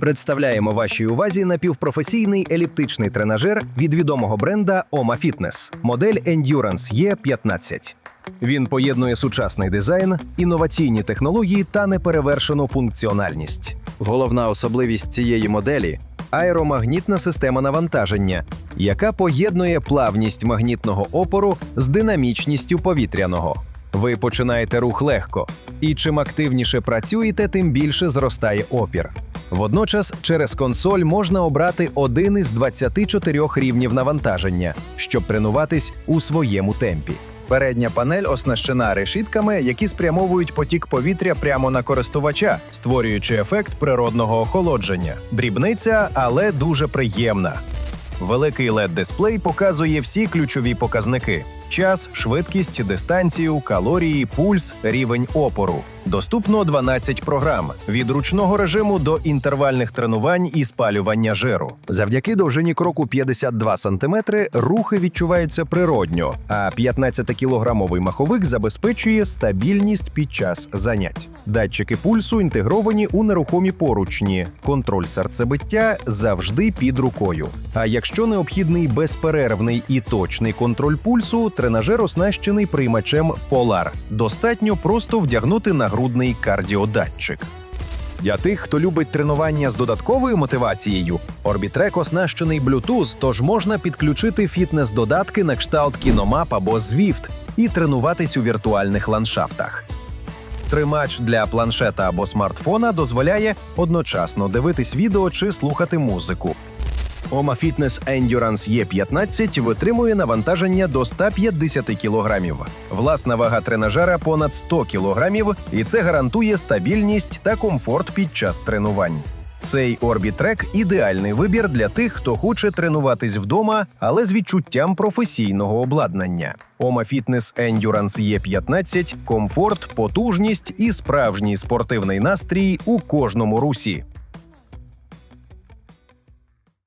Представляємо вашій увазі напівпрофесійний еліптичний тренажер від відомого бренда Oma Fitness, модель Endurance E15. Він поєднує сучасний дизайн, інноваційні технології та неперевершену функціональність. Головна особливість цієї моделі аеромагнітна система навантаження, яка поєднує плавність магнітного опору з динамічністю повітряного. Ви починаєте рух легко, і чим активніше працюєте, тим більше зростає опір. Водночас через консоль можна обрати один із 24 рівнів навантаження, щоб тренуватись у своєму темпі. Передня панель оснащена решітками, які спрямовують потік повітря прямо на користувача, створюючи ефект природного охолодження. Дрібниця, але дуже приємна. Великий led дисплей показує всі ключові показники: час, швидкість, дистанцію, калорії, пульс, рівень опору. Доступно 12 програм від ручного режиму до інтервальних тренувань і спалювання жиру. Завдяки довжині кроку 52 см рухи відчуваються природньо, а 15-кілограмовий маховик забезпечує стабільність під час занять. Датчики пульсу інтегровані у нерухомі поручні. Контроль серцебиття завжди під рукою. А якщо необхідний безперервний і точний контроль пульсу, тренажер оснащений приймачем Polar. Достатньо просто вдягнути нагрудний кардіодатчик. Для тих, хто любить тренування з додатковою мотивацією, Orbitrek оснащений Bluetooth, тож можна підключити фітнес-додатки на кшталт Kinomap або Zwift і тренуватись у віртуальних ландшафтах. Тримач для планшета або смартфона дозволяє одночасно дивитись відео чи слухати музику. Oma Fitness Endurance E15 витримує навантаження до 150 кг. Власна вага тренажера понад 100 кг, і це гарантує стабільність та комфорт під час тренувань. Цей орбітрек – ідеальний вибір для тих, хто хоче тренуватись вдома, але з відчуттям професійного обладнання. Ома Фітнес Endurance є 15 – комфорт, потужність і справжній спортивний настрій у кожному русі.